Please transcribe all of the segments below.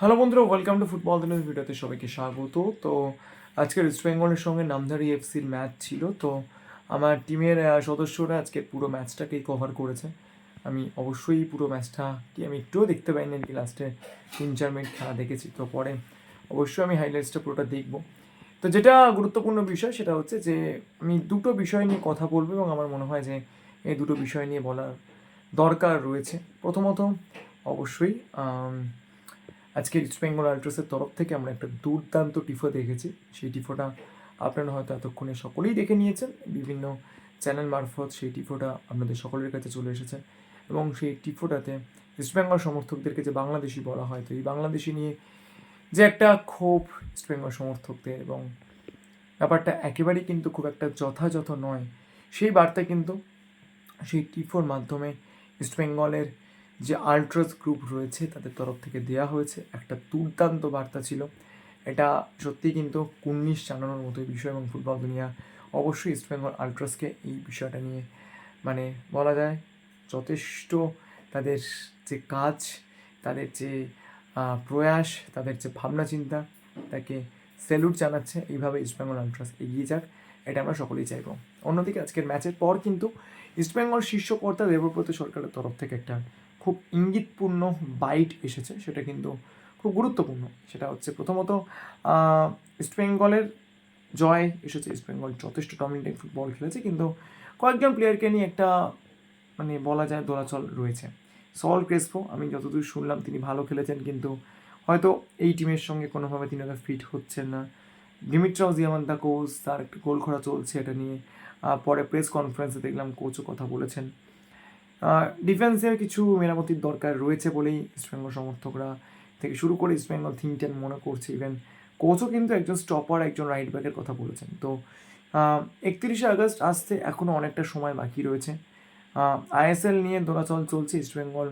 Hello বন্ধুরা welcome to football দিনের ভিডিওতে সবাইকে স্বাগত। তো আজকের ইস্ট বেঙ্গলের সঙ্গে নামধারী এফসির ম্যাচ ছিল। তো আমার টিমের সদস্যরা আজকে পুরো ম্যাচটাকেই কভার করেছে। আমি অবশ্যই পুরো ম্যাচটা কি আমি একটুও দেখতে পাইনি আর কি লাস্টে তিন চার মিনিট খেলা দেখেছি। তো পরে অবশ্যই আমি হাইলাইটসটা পুরোটা দেখব। তো যেটা গুরুত্বপূর্ণ বিষয়, সেটা হচ্ছে যে আমি দুটো বিষয় নিয়ে কথা বলব এবং আমার মনে হয় যে এই দুটো বিষয় নিয়ে বলার দরকার রয়েছে। প্রথমত, অবশ্যই আজকে ইস্ট বেঙ্গল আল্ট্রাসের তরফ থেকে আমরা একটা দুর্দান্ত টিফো দেখেছি। সেই টিফোটা আপনারা হয়তো এতক্ষণে সকলেই দেখে নিয়েছেন। বিভিন্ন চ্যানেল মারফত সেই টিফোটা আপনাদের সকলের কাছে চলে এসেছে। এবং সেই টিফোটাতে ইস্ট বেঙ্গল সমর্থকদেরকে যে বাংলাদেশি বলা হয়, তো এই বাংলাদেশি নিয়ে যে একটা ক্ষোভ ইস্ট বেঙ্গল সমর্থকদের এবং ব্যাপারটা একেবারেই কিন্তু খুব একটা যথাযথ নয়। সেই বার্তা কিন্তু সেই টিফোর মাধ্যমে ইস্ট বেঙ্গলের যে আল্ট্রাস গ্রুপ রয়েছে তাদের তরফ থেকে দেওয়া হয়েছে, একটা দুর্দান্ত বার্তা ছিল। এটা সত্যিই কিন্তু কুর্নিশ জানানোর মতো বিষয় এবং ফুটবল দুনিয়া অবশ্যই ইস্ট বেঙ্গল আল্ট্রাসকে এই বিষয়টা নিয়ে মানে বলা যায়, যথেষ্ট তাদের যে কাজ, তাদের যে প্রয়াস, তাদের যে ভাবনা চিন্তা, তাকে স্যালুট জানাচ্ছে। এইভাবে ইস্ট বেঙ্গল আল্ট্রাস এগিয়ে যাক, এটা আমরা সকলেই চাইব। অন্যদিকে আজকের ম্যাচের পর কিন্তু ইস্ট বেঙ্গল শীর্ষ কর্তা দেবব্রত সরকারের তরফ থেকে একটা খুব ইঙ্গিতপূর্ণ বাইট এসেছে সেটা কিন্তু খুব গুরুত্বপূর্ণ। সেটা হচ্ছে প্রথমত আহ, ইস্ট বেঙ্গলের জয় এসেছে ইস্ট বেঙ্গল যথেষ্ট ডমিনেটিং ফুটবল খেলেছে কিন্তু কয়েকজন প্লেয়ারকে নিয়ে একটা মানে বলা যায় দোলাচল রয়েছে। সল ক্রেসপো আমি যতদূর শুনলাম তিনি ভালো খেলেছেন কিন্তু হয়তো এই টিমের সঙ্গে কোনোভাবে তিনি হয়তো ফিট হচ্ছেন না। ডিমিট্রাও জিয়ামান্তা কোচ তার একটা গোল খরা চলছে এটা নিয়ে। পরে প্রেস কনফারেন্সে দেখলাম কোচও কথা বলেছেন। ডিফেন্সের কিছু মেরামতির দরকার রয়েছে বলেই ইস্টবেঙ্গল সমর্থকরা থেকে শুরু করে ইস্টবেঙ্গল থিঙ্ক মনে করছে। ইভেন কোচও কিন্তু একজন স্টপার একজন রাইট ব্যাকের কথা বলেছেন। তো একত্রিশে আগস্ট আসতে এখনও অনেকটা সময় বাকি রয়েছে। আইএসএল নিয়ে দোলাচল চলছে ইস্টবেঙ্গল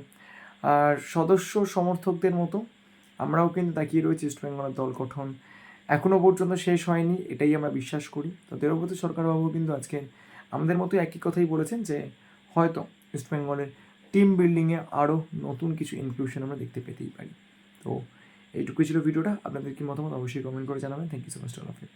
আর সদস্য সমর্থকদের মতো আমরাও কিন্তু তাকিয়ে রয়েছি ইস্টবেঙ্গলের দল গঠন। এখনও পর্যন্ত শেষ হয়নি, এটাই আমরা বিশ্বাস করি। তো, দেবব্রত সরকারবাবু কিন্তু আজকে আমাদের মতো একই কথাই বলেছেন যে হয়তো ইস্টবেঙ্গলের টিম বিল্ডিংয়ে আরও নতুন কিছু ইনক্লুশন আমরা দেখতে পেতেই পারি। তো এইটুকুই ছিল ভিডিওটা আপনাদের কি মতামত অবশ্যই কমেন্ট করে জানাবেন। Thank you so much all of you